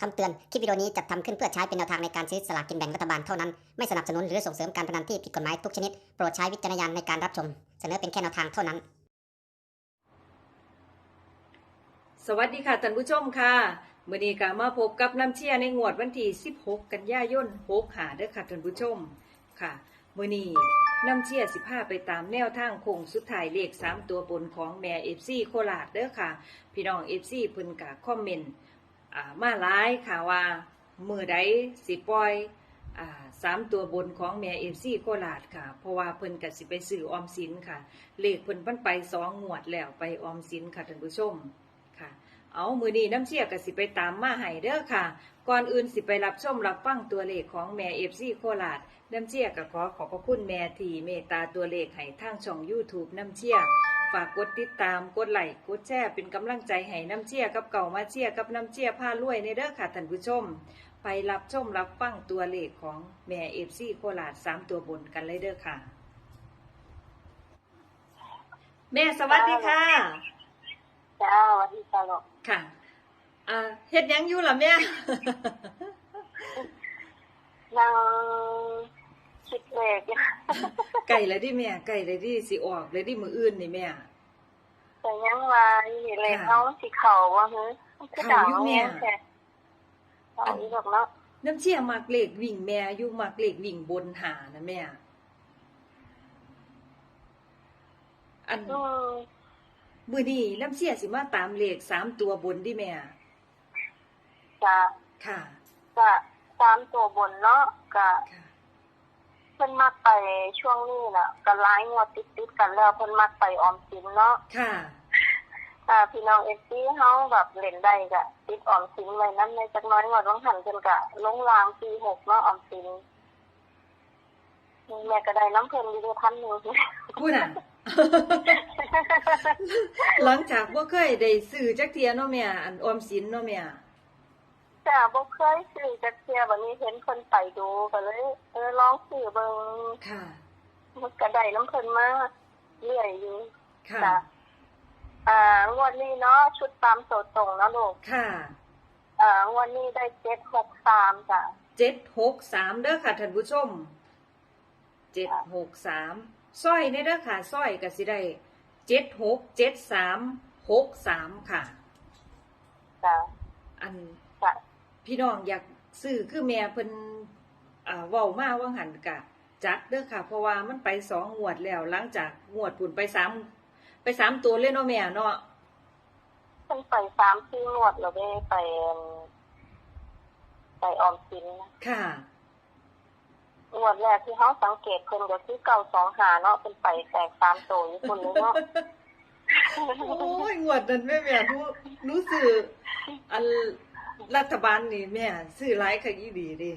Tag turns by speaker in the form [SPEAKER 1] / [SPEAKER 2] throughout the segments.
[SPEAKER 1] คำเตือน คลิปวิดีโอนี้จัดทำขึ้นเพื่อใช้เป็นแนวทางในการซื้อสลากกินแบ่งรัฐบาลเท่านั้น ไม่สนับสนุนหรือส่งเสริมการพนันที่ผิดกฎหมายทุกชนิด โปรดใช้วิจารณญาณในการรับชม เสนอเป็นแค่แนวทางเท่านั้น
[SPEAKER 2] สวัสดีค่ะท่านผู้ชมค่ะมื้อนี้ก็มาพบกับน้ำเชียในงวดวันที่ 16 กันยายน6หาเด้อค่ะท่านผู้ชม ค่ะมื้อนี้น้ำเชียสิพาไปตามแนวทางโค้งสุดท้ายเลข 3 ตัวบนของแม่ FC โคราชเด้อค่ะ พี่น้อง FC เพิ่นก็คอมเมนต์ มาหลายค่ะว่ามื้อใดสิปล่อยสามตัวบนของแม่ FC โคราชค่ะ เพราะว่าเพิ่นก็สิไปซื้อออมสินค่ะ เลขเพิ่นพิ่นไปสองงวดแล้วไปออมสินค่ะท่านผู้ชมค่ะ เอามือนี้น้ำเชี่ยก็สิไปตามมาให้เด้อค่ะ ก่อนอื่นสิไปรับชมรับฟังตัวเลขของแม่เอฟซีโคราชน้ำเชี่ยก็ขอขอบพระคุณแม่ที่เมตตาตัวเลขให้ทางช่อง YouTube น้ำเชี่ยากกดติดตามกดไลค์กดแชร์เป็นกำลังใจให้น้ำเชี่ยกับเก่ามาเชี่ยกับน้ำเชี่ยผ้ารวยในเด้อค่ะท่านผู้ชม ไปรับชมรับฟังตัวเลขของแม่เอฟซีโคราชสามตัวบนกันเลยเด้อค่ะ แม่สวัสดีค่ะ
[SPEAKER 3] จ้าสวัสดีจ้าลูก
[SPEAKER 2] ค่ะอ่าเฮ็ดหยังอยู่ล่ะแม่
[SPEAKER 3] นั่ง คิดเลขอยู่
[SPEAKER 2] ไก่เลยดิแม่ไก่เลยดิสิออกเลยดิมืออื่นนี่แม่
[SPEAKER 3] แต่ยังว่าอีเลข
[SPEAKER 2] ค่ะ
[SPEAKER 3] เขาสิเข่าว่าฮึคือ
[SPEAKER 2] เข้า
[SPEAKER 3] ด่า
[SPEAKER 2] อยู่
[SPEAKER 3] ว
[SPEAKER 2] แม่
[SPEAKER 3] แม่แค่เอาอีดอกเนาะ
[SPEAKER 2] น้ำเชี่ยมักเลขวิ่งแม่อยู่มักเลขวิ่งบนหานะแม่อัน
[SPEAKER 3] อืม
[SPEAKER 2] มือนี้น้ำเชี่ยสิมาตามเลขสามตัวบนดิแม่
[SPEAKER 3] จ้า
[SPEAKER 2] ค่ะ
[SPEAKER 3] ก็ตามตัวบนเนาะก็
[SPEAKER 2] ค่ะ
[SPEAKER 3] เพิ่นมักไปช่วงนี้น่ะก็หลายงวดติดๆกันแล้วเพิ่นมักไปออมสินเนาะ
[SPEAKER 2] ค่ะ
[SPEAKER 3] อ่าพี่น้องเอฟซีเฮาแบบเล่นได้ก็ติดออมสินไว้นำในจักหน้อยงวดลงหันเพิ่นก็ลงรางปี6เนาะออมสินแม่ก็ได้น้ำเพิ่นอยู่ด้วยพันหนึง
[SPEAKER 2] พูดน่ะหลังจากบ่เคยได้ซื้อจักเทียเนาะแม่อันออมสินเนาะแม่
[SPEAKER 3] จ้าบ่เคยซื้อจักเที่ยบัดนี้เห็นเพิ่นไปดูก็เลยเออลองซื้อเบิ่ง
[SPEAKER 2] ค่ะ
[SPEAKER 3] มันก็ได้น้ำเพิ่นมาเรื่อยอยู่
[SPEAKER 2] ค่ะ
[SPEAKER 3] จ้ะอ่างวดนี้เนาะชุดตามโสตรงเนาะลูก
[SPEAKER 2] ค่ะ
[SPEAKER 3] อ่างวดนี้ได้763จ้ะ
[SPEAKER 2] เจ็ดหกสามเด้อค่ะท่านผู้ชม เจ็ดหกสามสร้อยในเด้อค่ะสร้อยก็สิได้เจ็ดหกเจ็ดสามหกสามค่ะ
[SPEAKER 3] จ้ะ
[SPEAKER 2] อัน
[SPEAKER 3] จ้ะ
[SPEAKER 2] พี่น้องอยากซื้อคือแม่เพิ่นอ่าเว้ามาว่าหันกะจัดเด้อค่ะ เพราะว่ามันไปสองงวดแล้ว หลังจากงวดปุ่นไปสามไปสามตัวเลยเนาะแม่เนาะ
[SPEAKER 3] เพิ่นไป3 4งวดแล้วเด้ไปไปออมสินนะ
[SPEAKER 2] ค่ะ
[SPEAKER 3] งวดแรกที่เฮาสังเกตเพิ่นก็คือ925เนาะเพิ่นไปแตก3ตัวอยู่คนเลยเนาะ
[SPEAKER 2] โอ้ยงวดนั้นแม่แม่รู้รู้สึกอัน รัฐบาลนี่แม่ซื้อหลายค่ะอีดีเดิ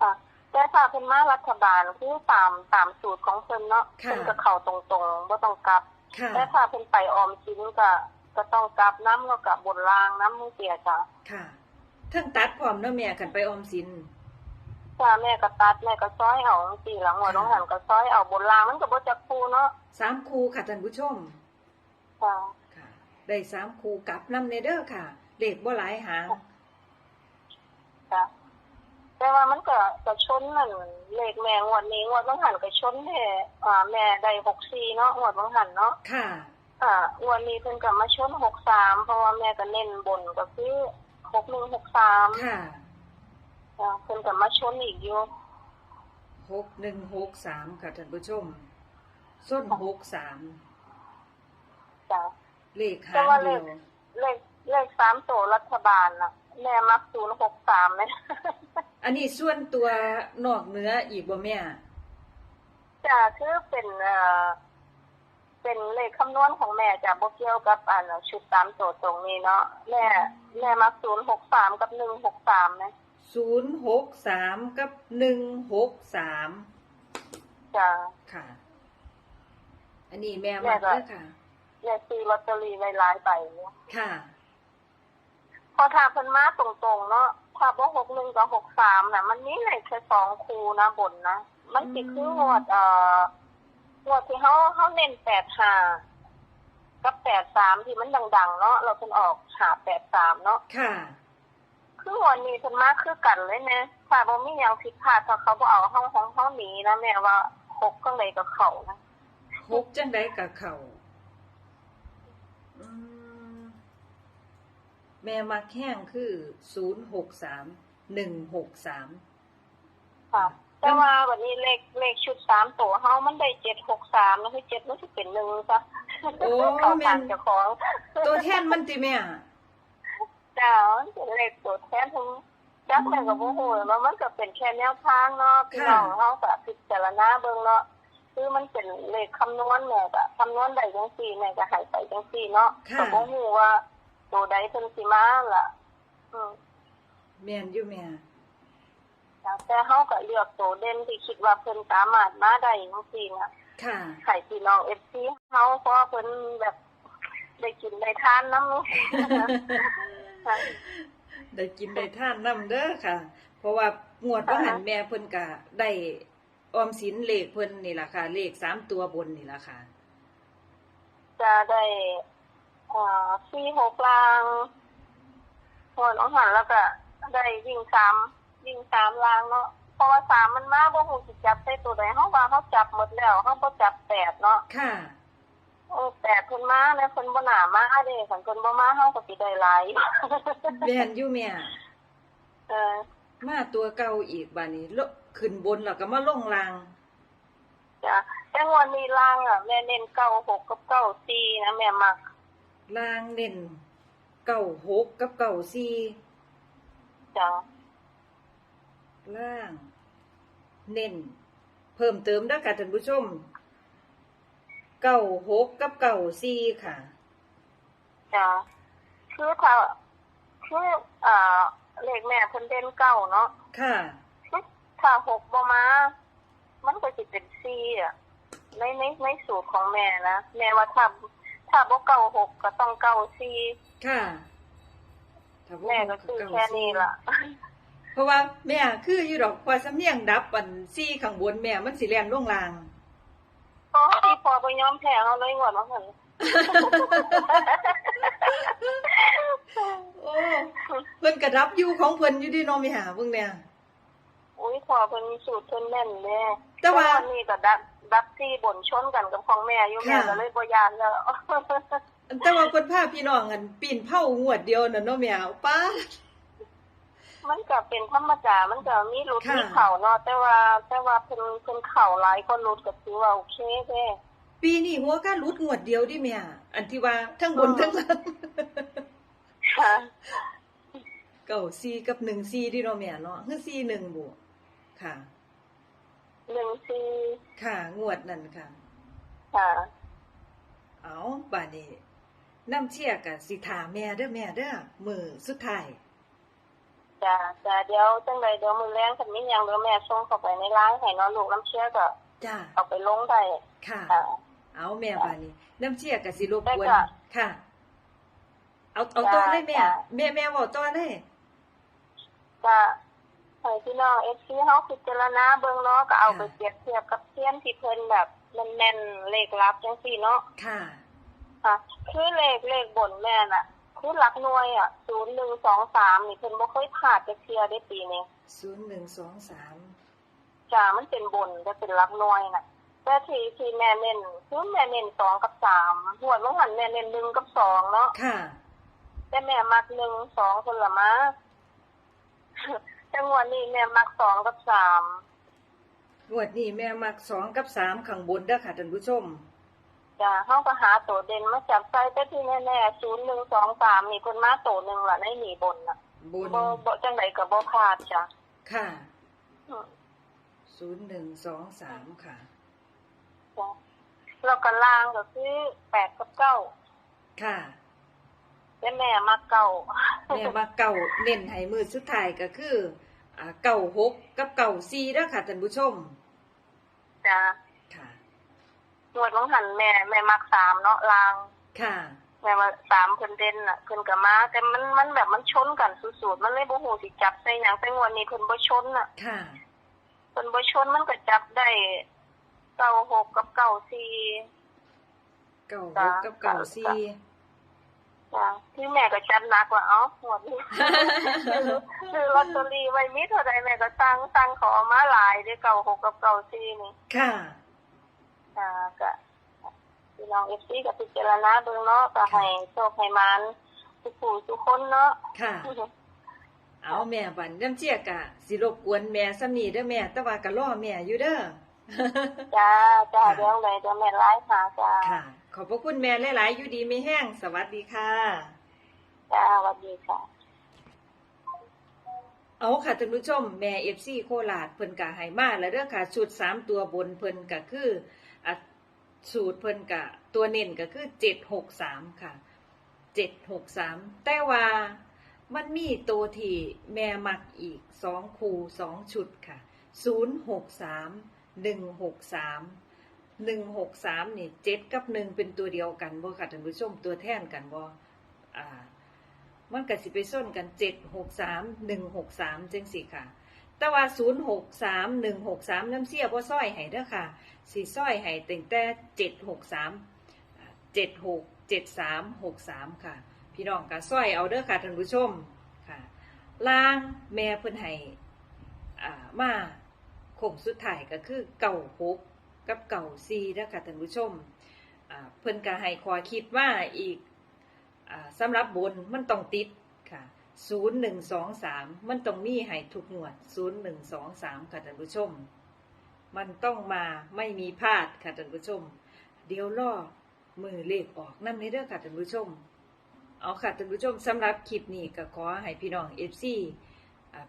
[SPEAKER 3] ค่ะแต่ถ้าเพิ่นมารัฐบาลคือตามตามสูตรของเพิ่นเนาะ
[SPEAKER 2] ค่ะ
[SPEAKER 3] เพิ่นก็เข้าตรงๆบ่ต้องกลับ
[SPEAKER 2] ค่ะ
[SPEAKER 3] แต่ถ้าเพิ่นไปออมสินก็ก็ต้องกลับน้ำแล้วก็บนรางน้ำมือเสียจ้ะ
[SPEAKER 2] ค่ะเทั้งตัดพร้อมเนาะแม่กันไปออมสิน
[SPEAKER 3] ถ้าแม่ก็ตัดแม่ก็ซอยเอาจังซี่หลังหัวน้องหันก็ซอยเอาบนรางมันก็บ่จักคูเนาะ
[SPEAKER 2] สามคูค่ะท่านผู้ชม
[SPEAKER 3] จ้ะ
[SPEAKER 2] ค่ะได้สามคูกลับนำเนเด้อค่ะ เลขบ่หลายหาง
[SPEAKER 3] จ้ะแต่ว่ามันก็ก็ชนนั่นเลขแม่งวดนี้งวดน้องหันก็ชนแท้อ่าแม่ได้64เนาะงวดน้องหันเนาะ
[SPEAKER 2] ค่ะ
[SPEAKER 3] อ่างวดนี้เพิ่นก็มาชน63เพราะว่าแม่ก็เน้นบนก็คือ6163
[SPEAKER 2] ค่ะ
[SPEAKER 3] จ้ะเพิ่นก็มาชนอีกอยู่
[SPEAKER 2] หกหนึ่งหกสามค่ะท่านผู้ชม ส้นหกสาม
[SPEAKER 3] จ้ะ
[SPEAKER 2] เลขหา
[SPEAKER 3] แต่
[SPEAKER 2] ง
[SPEAKER 3] ว่าเล
[SPEAKER 2] เดี
[SPEAKER 3] ข
[SPEAKER 2] ยว
[SPEAKER 3] เลข เลขสามโตรัฐบาลน่ะแม่มักศูนย์หกสามเลย
[SPEAKER 2] อันนี้ส่วนตัวนอกเหนื้ออีกบ่แม่
[SPEAKER 3] จ้ะคือเป็นเอ่อเป็นเลขคำนวณของแม่จ้ะบ่เกี่ยวกับอันชุดสามโตตรงนี้เนาะแม่แม่มักศูนย์หกสามกับหนึ่งหกสามนะ
[SPEAKER 2] ศูนย์หกสามกับหนึ่งหกสาม
[SPEAKER 3] จ้ะ
[SPEAKER 2] ค่ะ อันนี้แม่มาเด้อค่ะ
[SPEAKER 3] แม่ซื้อลอตเตอรี่ไว้หลายใบเนี่ย
[SPEAKER 2] ค่ะ
[SPEAKER 3] พ อถ้าเพิ่นมาตรงๆเนาะถ้าบ่หกหนึ่งกับหกสามน่ะ มันมีเลขแค่สองคูนะบนนะมันสิคืองวดเอ่องวดที่เฮาเฮาเน้นแปดห้ากับแปดสามที่มันดัง ๆ เนาะเราเพิ่นออกหาแปดสามเนาะ
[SPEAKER 2] ค่ะ
[SPEAKER 3] คือหววันนี้เพิ่นมาคือกันเลยแม่ถ้าบ่มีหยังผิดพลาดถ้าเขาบ่เอาห้องของเขาหนีนะแม่ว่าหกจังไดกับเขานะ
[SPEAKER 2] หกจังไดกับเขาอืม แม่มักแห้งคือศูนย์หกสามหนึ่งหกสาม
[SPEAKER 3] ค่ะ แต่ว่าวันนี้เลขเลขชุดสามตัวเฮามันได้763แล้วคือ7มันสิเป็นหนึ่งซะ
[SPEAKER 2] โอ้
[SPEAKER 3] เขา
[SPEAKER 2] แม่
[SPEAKER 3] ตาม
[SPEAKER 2] น
[SPEAKER 3] เจ้าของ
[SPEAKER 2] ตัวแทนมันติแม่
[SPEAKER 3] จ้ามันเป็นเลขตัวแทนทั้งจักแม่ก็บ่ฮู้ว่ามันก็เป็นแค่แนวทางเนาะพี่น้องเฮาก็พิจารณาเบิ่งเนาะคือมันเป็นเลขคำนวณแม่ก็คำนวณได้จังซี่แม่ก็ให้ไปจังซี่เนาะ
[SPEAKER 2] ค่ะ
[SPEAKER 3] ก็บ่ฮู้ว่า ตัวใดเพิ่นสิมาล่ะ อืม
[SPEAKER 2] แม่นอยู่แม่
[SPEAKER 3] จ้ะแต่เฮาก็เลือกตัวเด่นที่คิดว่าเพิ่นสามารถมาได้จังซี่นะ
[SPEAKER 2] ค่ะ
[SPEAKER 3] ให้พี่น้อง FC เฮาเพราะว่าเพิ่นแบบได้กินได้ทานนำค่ะ
[SPEAKER 2] ได้กินได้ทานน้ำเด้อค่ะ เพราะว่างวดว่าหันแม่เพิ่นก็ได้ออมสินเลขเพิ่นนี่ล่ะค่ะ เลขสามตัวบนนี่ล่ะค่ะ
[SPEAKER 3] จะได้ อ่าสี่หกลางหัวน้องหันแล้วก็ได้วิ่งสามวิ่งสามลางเนาะเพราะว่าสามมันมาบ่ฮู้สิจับใส่ตัวใดเฮาว่าเฮาจับหมดแล้วเฮาบ่จับแปดเนาะ
[SPEAKER 2] ค่ะ
[SPEAKER 3] เออแปดเพิ่นมาแล้วเพิ่นบ่น่ามาเด้คันเพิ่นบ่มาเฮาก็สิได้หลาย
[SPEAKER 2] แม่นอยู่แม่
[SPEAKER 3] เออ
[SPEAKER 2] มาตัวเก่าอีกบาดนี้ลขึ้นบนแล้วก็มาลงล่าง
[SPEAKER 3] จ้ะแต่งวดนี้ลางอะแม่เน้นเก้าหกกับเก้าสี่นะแม่มัก
[SPEAKER 2] ล่างเน้นเก้าหกกับเก้าสี่
[SPEAKER 3] จ้ะ
[SPEAKER 2] ล่าง เน้นเพิ่มเติมเด้อค่ะท่านผู้ชมเก้าหกกับเก้าสี่ค่ะ
[SPEAKER 3] จ้ะคือถ้าคืออ่าเลขแม่เพิ่นเด่นเก้าเนาะ
[SPEAKER 2] ค่ะ
[SPEAKER 3] ถ้าหกบ่มา มันก็จะเป็นสี่อะในในในสูตรของแม่นะแม่ว่าถ้า ถ้าบ่เก้าหกก็ต้องเก้าสี่
[SPEAKER 2] ค่ะถ้าบ่
[SPEAKER 3] แม่ก็คือแค่นี้ล่ะ
[SPEAKER 2] เพราะว่าแม่คืออยู่ดอกพอสำเนียงดับอันซี่ข้างบนแม่มันสิแล่นลงล่าง
[SPEAKER 3] โอ้ยพอไปยอมแพ้เขาเลยงวดมาเพิ่น
[SPEAKER 2] โอ้เพิ่นกระดับอยู่ของเพิ่นอยู่ดีเนาะแม่หาเบิ่งแน่
[SPEAKER 3] อุ้ยพอเพิ่นสูตรเพิ่นแม่นเด้
[SPEAKER 2] แต่ว่า
[SPEAKER 3] นนี้ก็ดับดับซี่บนชนกันกับของแม่อยู่แม่
[SPEAKER 2] ค่ะ
[SPEAKER 3] ก็เลยบ่ยานแล้ว
[SPEAKER 2] แต่ว่าเพิ่นพาพี่น้องกันปีนเผางวดเดียวน่ะเนาะแม่เอาป้าด
[SPEAKER 3] มันก็เป็นธรรมดามันก็มีรุด
[SPEAKER 2] ค่ะ
[SPEAKER 3] มีเข่าเนาะแต่ว่าแต่ว่าเพิ่นเพิ่นเข่าหลายก็รุดก็ถือว่าโอเคเด้
[SPEAKER 2] ปีนี้หัวก็หลุดงวดเดียวดิแม่อันที่ว่าทั้งบน
[SPEAKER 3] อ๋อ
[SPEAKER 2] ทั้งล่าง
[SPEAKER 3] ค่ะ
[SPEAKER 2] เก้าสี่กับหนึ่งสี่ดิเนาะแม่เนาะคือสี่หนึ่งบ่ค่ะ
[SPEAKER 3] หนึ่งสี่
[SPEAKER 2] ค่ะ งวดนั่นค่ะ
[SPEAKER 3] ค่ะ
[SPEAKER 2] เอาบาดนี้น้ำเชี่ยกับสิถามแม่เด้อแม่เด้อมือสุดท้าย
[SPEAKER 3] จ้ะจ้ะเดี๋ยวจังไดเดี๋ยวมื้อแรงคันมีหยังเดี๋ยวแม่ส่งเข้าไปในไลน์ให้เนาะลูกน้ำเชื่อก็
[SPEAKER 2] จ้า
[SPEAKER 3] เอาไปลงได้
[SPEAKER 2] ค่ะ
[SPEAKER 3] ค่ะ
[SPEAKER 2] เอาแม่บาดนี้ น้ำเชี่ยกับสิรบกวน
[SPEAKER 3] ได้ค่ะ
[SPEAKER 2] ค่ะ เอาเอา
[SPEAKER 3] จ้า
[SPEAKER 2] ต่อเลยแม่
[SPEAKER 3] จ้า
[SPEAKER 2] แม่แม่บอกต่อเลย
[SPEAKER 3] จะให้พี่น้อง FC เฮาพิจารณาเบิ่งเนาะก็เอา
[SPEAKER 2] ค่ะ
[SPEAKER 3] ไปเปรียบเทียบกับเทียนที่เพิ่นแบบแม่นๆเลขลับจังซี่เนาะ
[SPEAKER 2] ค่ะ
[SPEAKER 3] ค่ะ คือเลขเลขบนแม่น่ะ คือหลักหน่วยอะ0123นี่เพิ่นบ่เคยพลาดจักเที่ยได้ปีนี้
[SPEAKER 2] ศูนย์หนึ่งสองสาม
[SPEAKER 3] จ้ามันเป็นบนจะเป็นหลักหน่วยน่ะแต่ที่ที่แม่เน้นคือแม่เน้นสองกับสามหวดเมื่อหันแม่เน้นหนึ่งกับสองเนาะ
[SPEAKER 2] ค่ะ
[SPEAKER 3] แต่แม่มักหนึ่งสองคนละมา แต่งวดนี้แม่มักสองกับสาม
[SPEAKER 2] งวดนี้แม่มักสองกับสามข้างบนเด้อค่ะท่านผู้ชม
[SPEAKER 3] จ้าเฮาก็หาตัวเด่นมาจับใส่แต่ที่แน่ๆศูนย์หนึ่งสองสามนี่คนมาตัวหนึ่งล่ะในหนีบนน่ะ
[SPEAKER 2] บน
[SPEAKER 3] บ่บ่จังไดก็บ่พลาดจ้ะ
[SPEAKER 2] ค่ะ
[SPEAKER 3] อืม
[SPEAKER 2] ศูนย์หนึ่งสองสามค่ะ
[SPEAKER 3] จ้ะแล้วก็ล่างก็คือแปดกับเก้า
[SPEAKER 2] ค่ะ
[SPEAKER 3] แต่แม่มักเก้า
[SPEAKER 2] แม่มาเก่าเน้นให้มือสุดท้ายก็คืออ่าเก่าหกกับเก่าสี่เด้อค่ะท่านผู้ชม
[SPEAKER 3] จ้ะ
[SPEAKER 2] ค่ะ
[SPEAKER 3] หน่วยของหันแม่แม่มักสามเนาะลาง
[SPEAKER 2] ค่ะ
[SPEAKER 3] แม่ว่าสามเพิ่นเด่นน่ะเพิ่นก็มา แต่มันมันแบบมันชนกันสุดๆมันเลยบ่ฮู้สิจับใส่หยังแต่งวดนี้เพิ่นบ่ชนน่ะ
[SPEAKER 2] ค่ะ
[SPEAKER 3] เพิ่นบ่ชนมันก็จับได้เก้าหกกับเก้าสี่
[SPEAKER 2] เก่าห
[SPEAKER 3] จ้ะ
[SPEAKER 2] กกับเก่าสี่
[SPEAKER 3] จ้ะที่แม่ก็จัดหนักว่าเอ้าหวดนี้ซื้อลอตเตอรี่ไว้มิเท่าใดแม่ก็ตั้งตั้งขอมาหลายได้เก่าหกกับเก่าซีนี่
[SPEAKER 2] ค่ะ
[SPEAKER 3] อ่าก็พี่น้องเอฟซีกับพิจารณาเบิ่งเนาะก็ให้โชคให้มันทุกผู้ทุกคนเนาะ
[SPEAKER 2] ค่ะ เอาแม่บันน้ำเชี่ยกะสิรบกวนแม่ซ้ำนี่เด้อแม่ แต่ว่าก็รอแม่อยู่เด้อ
[SPEAKER 3] จ้าจ้า
[SPEAKER 2] ค่ะ
[SPEAKER 3] เดี๋ยวเลยเดี๋ยวแม่ไลฟ์หาจ้า
[SPEAKER 2] ค่ะ ขอบพระคุณแม่หลายๆอยู่ดีไม่แห้งสวัสดีค่ะ
[SPEAKER 3] จ้าสวัสดีค่ะ
[SPEAKER 2] เอาค่ะท่านผู้ชม แม่เอฟซีโคราชเพิ่นกะให้มาแล้วเด้อค่ะชุดสามตัวบนเพิ่นกะคืออะสูตรเพิ่นกะ ตัวเน้นก็คือเจ็ดหกสามค่ะเจ็ดหกสามแต่ว่ามันมีตัวที่แม่มักอีกสองคูสองชุดค่ะศูนย์หกสามหนึ่งหกสาม หนึ่งหกสามนี่เจ็ดกับหนึ่งเป็นตัวเดียวกันบ่ค่ะท่านผู้ชมตัวแทนกันบ่อ่า มันก็สิไปส้นกันเจ็ดหกสามหนึ่งหกสามจังสิค่ะ แต่ว่าศูนย์หกสามหนึ่งหกสามน้ำเสียบ่ซ้อยให้เด้อค่ะสีซ้อยให้ตั้งแต่เจ็ดหกสามเจ็ดหกเจ็ดสามหกสามค่ะ พี่น้องก็ซ้อยเอาเด้อค่ะท่านผู้ชมค่ะล่างแม่เพิ่นให้อ่ามาคงสุดท้ายก็คือเก่าหก กับเก่าซีเด้อค่ะท่านผู้ชมเพิ่นก็ให้ขอคิดว่าอีกอ่าสำหรับบนมันต้องติดค่ะ0 1 2 3มันต้องมีให้ทุกหนวด0 1 2 3ค่ะท่านผู้ชม มันต้องมาไม่มีพลาดค่ะท่านผู้ชม เดี๋ยวรอมือเลขออกนั่นในเด้อค่ะท่านผู้ชม เอาค่ะท่านผู้ชมสำหรับคลิปนี้ก็ขอให้พี่น้อง FC อ่า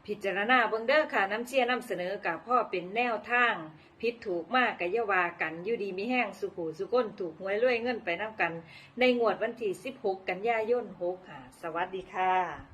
[SPEAKER 2] พิจารณาเบิ่งเด้อค่ะน้ำเชี่ยน้ำเสนอกับพ่อเป็นแนวทางผิดถูกมากกะยาวากันอยู่ดีมีแห้งสุขูสุก้นถูกหวยรวยเงินไปน้ำกัน ในงวดวันที่ 16 กันยายน6ค่ะ สวัสดีค่ะ